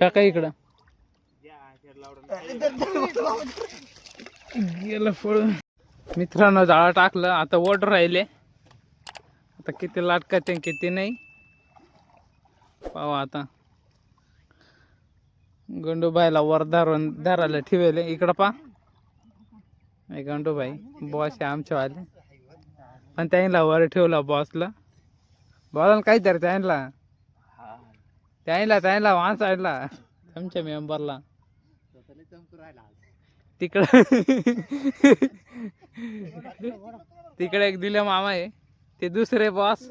काका इकडं. गेलं पळून मित्रांनो जाळं टाकलं. आता ओढ राहिले. आता किती लाटकात किती नाही. पाहा आता. गंडूबाईला वर धरून धरायला ठेवले. इकडं पा नाही गंडूबाई बॉस आहे आमच्यावाले. पण त्यांना वर ठेवलं बॉसला बॉसला काय तर त्यांना त्यांना त्यांना वाचायला आमच्या मेंबरला. तिकडं. तिकडे एक दिले मामा आहे. ते दुसरे बॉस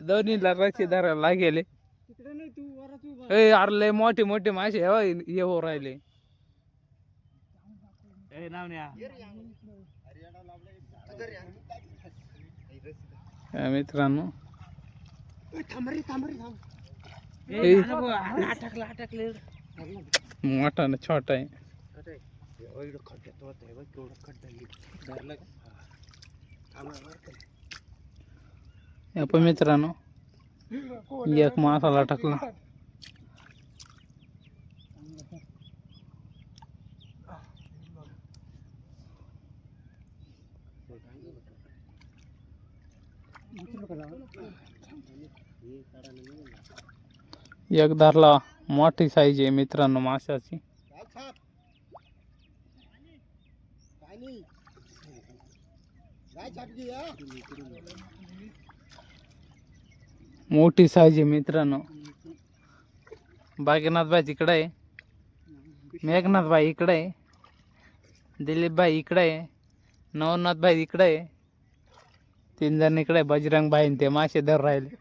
दोन्हीला रशी धरायला गेले ए अरे लय मोठे मोठे मासे हो ये हो राहिले. हा, मित्रांनो. ए, मोठा ना छोटा आहे हे पण मित्रांनो एक मासाला टाकला एक धरला मोठी साईज आहे मित्रांनो माशाची. मोठी साईज आहे मित्रांनो. बागेनाथ भाई तिकडे आहे. मेघनाथ भाई इकडे आहे. दिलीप भाई इकडे आहे. नवनाथ भाई इकडे आहे. तीन जण इकडे आहे. बजरंग भाई ते मासे धर राहिले.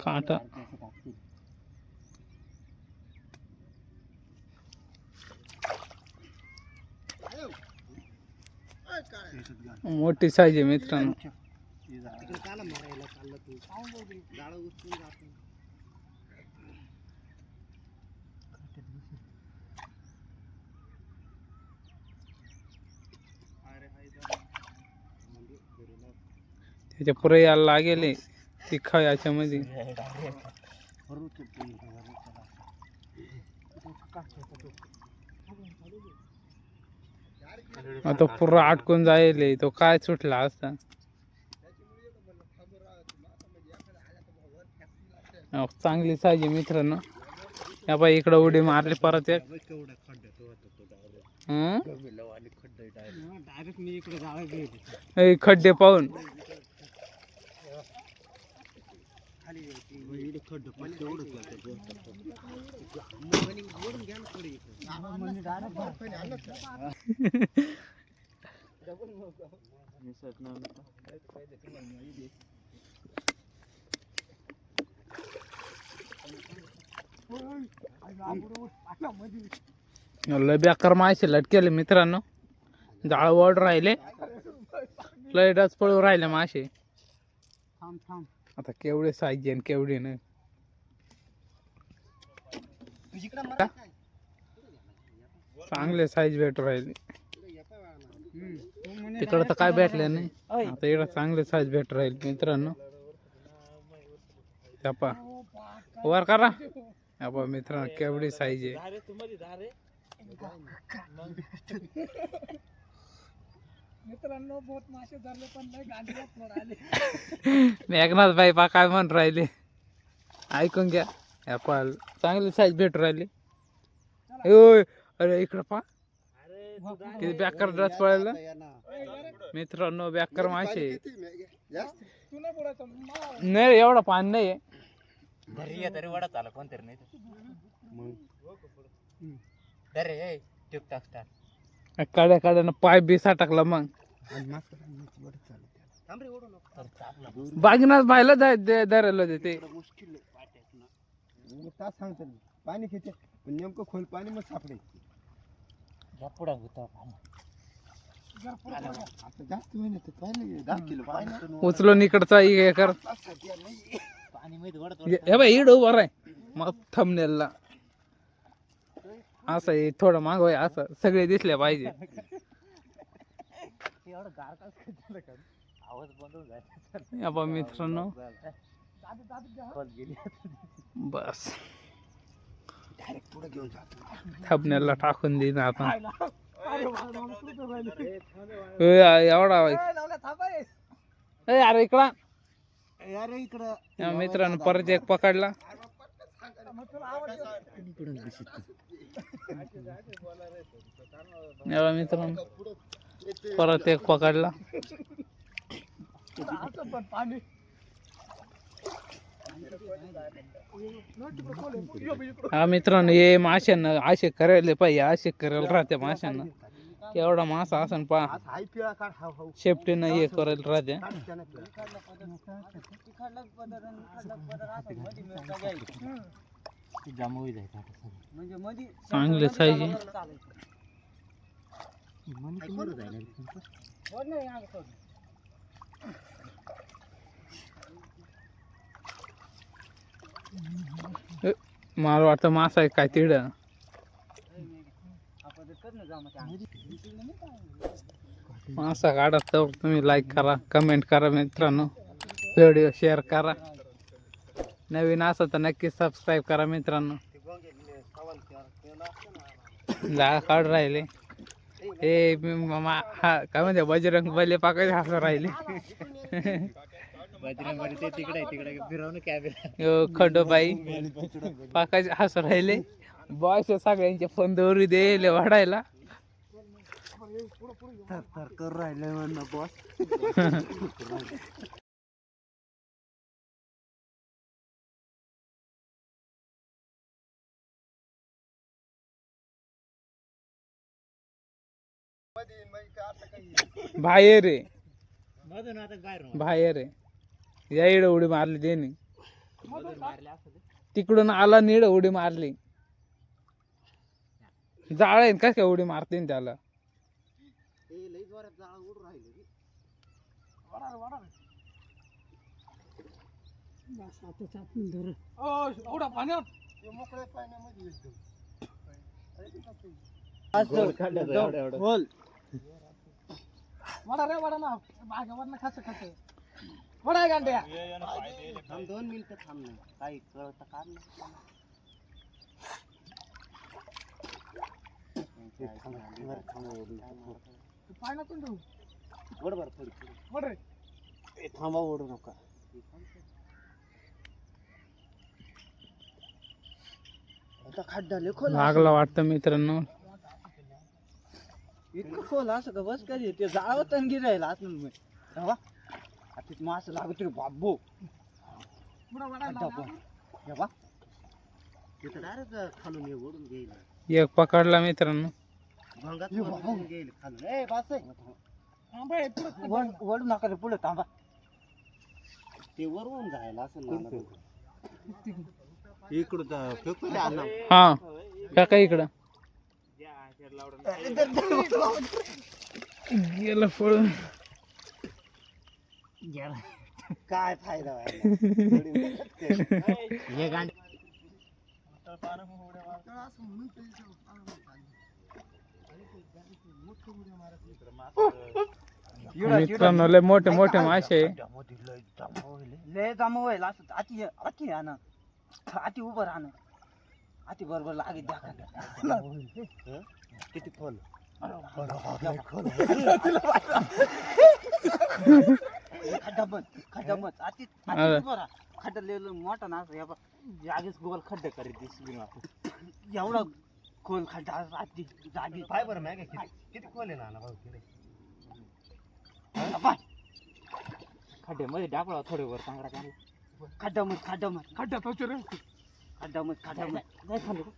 काटा. मोठी साईज आहे मित्रांनो. त्याच्या पुढे यायला लागेल. तिखा याच्यामध्ये. आता पुरा अटकून जाईल तो काय सुटला असता चांगली आहे मित्रांनो. या बाई इकडं उडी मारली परत एक. हं? खड्डे पाहून. लय बेकार मासे लटकेले मित्रांनो. जाळ वड राहिले. लय डच पळू राहिले मासे आता केवढे साईज आणि केवढे नाही. चांगले साईज भेटू राहिले. तिकडं तर काय भेटले नाही. आता इकडं चांगले साईज भेटू राहिले मित्रांनो. त्यापा वर करा. यापा मित्रांनो केवढी साईज आहे. मित्रांनो बहुत मासे धरले पण नाही गांडीला आले. मेघनाथ भाई पा काय म्हण राहिले? ऐकून घ्या. यापा चांगली साईज भेटू राहिली. ओय अरे इकडं पा. किती बेकार ड्रेस पळायला? मित्रांनो बेकार मासे. नाही एवढं पाणी नाही आहे. तरी वडा चाला कोणतरी नाही काड्या काड्यानं पाय बिसा टाकला मग. बागीनाथ भाईला धरायला होते ते. तास सांगतो मी. पाणी खेचे पण नेमकं खोल पाणी मग सापडे. पुढा होता आता जास्त महिने तर पाहिलं दहा किलो पाणी उचलून इकडचा हे कर. पाणी मध्ये वडत हे बाई इड उभा आहे मग थंबनेलला असं आहे थोडं मागव आहे असं सगळे दिसले पाहिजे. ते एवढं गार का झालं का? आवाज बंद होऊन जायचा. या बा मित्रांनो. बस. डायरेक्ट पुढे घेऊन जातो थपण्याला टाकून देईन आता. एवढा अरे इकडा. अरे इकडं. या मित्रांनो परत एक पकडला. या बा मित्रांनो परत एक पकडला. हा मित्रांनो हे माशांना असे करायला पाहिजे असे करायला राहते माशांना. केवढा मासा असन पहा. आज शेपटीनं हे करायला राहते. काढ म्हणजे मधी चांगले साईज आहे. मला वाटतं मासा आहे काय तिड. मासा काढत तर तुम्ही लाईक करा कमेंट करा मित्रांनो. व्हिडिओ शेअर करा. नवीन असं तर नक्की सबस्क्राईब करा मित्रांनो. काढ राहिले. ए हा काय म्हणते बजरंग बले पाकायचे हसं राहिले. तिकडे तिकडे कॅमेरा खडोबाई पाकायचे हसं राहिले. बॉस सगळ्यांचे फोन दोरी दे वाढायला. थर करू राहिले म्हणणं बॉस बाहेर आहे. आता बाहेर आहे. या इड उडी मारली त्याने. ते. तिकडून आला निड उडी मारली. जाळ आहे का काय उडी मारते त्याला? रे. रे, रे. पाण्यामध्ये एकदम वडा रे वडा ना. मागे खाच खाच वडा गांड्या. थांब दोन मिनिटं थांब ना. काही कळत काम पाण्यातून देऊ बरोबर थोडी. वड रे. थांबा ओढू नका. आता खड्डा लय खोल. लागला वाटतं मित्रांनो. इतकं खोल असं का बस कधी? ते जाळवत गिरायला आतून मग. तेव्हा आता ते मासं लागत रे बाबो. तेव्हा तिथं डायरेक्ट खालून हे ओढून घेईल. एक पकडला मित्रांनो. भंगात ओढून घेईल खालून. ए बास. हे. वडू नका रे पुढे थांबा. ते वरून जायला असं इकडं फेकून. हा काका इकडं. गेलं पळून काय फायदा हे गांड मित्रांनो लय मोठे मोठे मासे. लय जमा व्हायला असं आती आती आणा आती उभं राहणं आती बरोबर लागेल द्या किती खोल? खड्डा बंद खड्डा बंद आती राहा. खड्डा लिहिलं मोठा ना बघ, जागीच गोल खड्डा करीत दिसली एवढा खोल खड्डा आती जागी. पाय बरं मॅग किती खोल आहे ना भाऊ खड्ड्यामध्ये डाकळा थोडे वर चांगला काढला खड्डा मत खड्डा मत खड्ड्यात होते रे. खड्डा खाली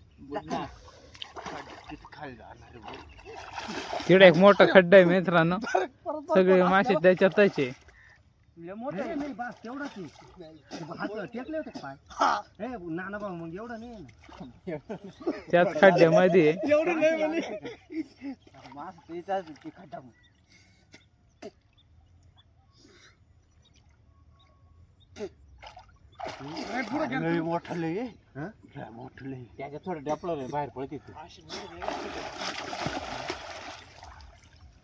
तिकडे एक मोठा खड्डा आहे मित्रांनो सगळे मासे त्याच्यातच आहे मोठं नाही बस तेवढाच आहे हात टेकले होते का पाय ए नाना भाऊ मग एवढं नाही त्याच खड्ड्यामध्ये आहे. एवढं नाही म्हणे मास त्याचाच खड्डा मग नाही, पुढं. मोठं लय मोठं लय त्याच्यात थोडं डपलं बाहेर पळते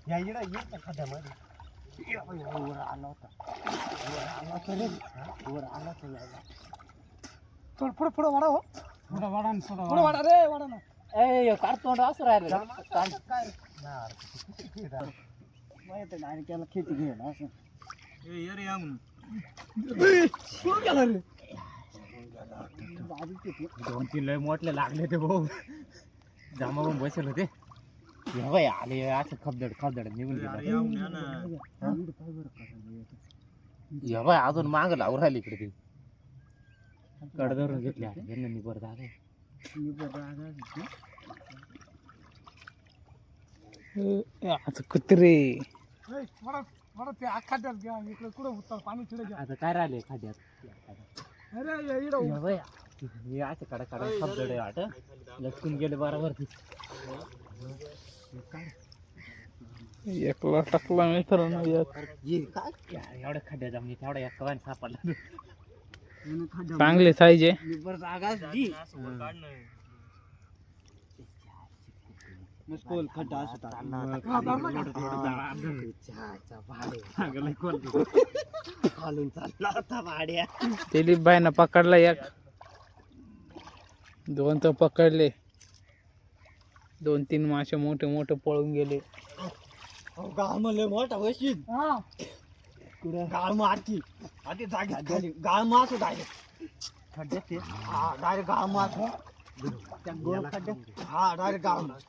या इकडं ये त्या खड्ड्यामध्ये. ये बाई, वर आला होता. वर आला होता रे. वर आला होता यायला थोडं पुढे पुढे वाढा हो. थोडा वाढा ना, थोडा पुढे वाढा. रे वाढा ना. ए कार्टून असं राहिलं. काय? माहिती डायरेक्ट त्याला खेती घेईल असं. सुरू केला रे. दोन तीन लय मोठले लागले ते भाऊ. जमा होऊन बसेल होते. बाई आले असं खबदड खबदड निघून गेलं. हे? बाई अजून माग लावून राहिली इकडे ती. कड धरून घेतल्या यांना निबर झाले आता कुत्रे. आता काय राहिले खाद्यात हे असं कडा वाट. लटकून गेले बरोबर एकला टाकला मित्रांनो ये काय? एवढ्या खड्ड्या जमली तेवढ्या एक कवान सापडला. चांगले साईज आहे. मी बरं जागा दी मग खोल खड्डा असं धरला का? खालून चालला होता भाड्या. दिलीप भाईनं पकडला एक. दोन तर पकडले. दोन तीन मासे मोठे मोठे पळून गेले. गाळ म्हणले मोठा वशीन. हा. गाळ आती आती जाग्या झाली. गाळ मास डायरेक्ट खड्ड्यात ते. हा डायरेक्ट गाळ मास हा डायरेक्ट गाळ मास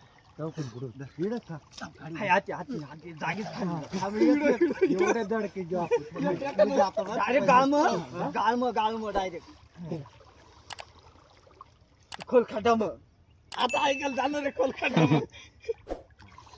हाय, आती आती आती जागीच खाली एवढे दडके डायरेक्ट खोल मग आता ऐकायला झालं रे खोल मग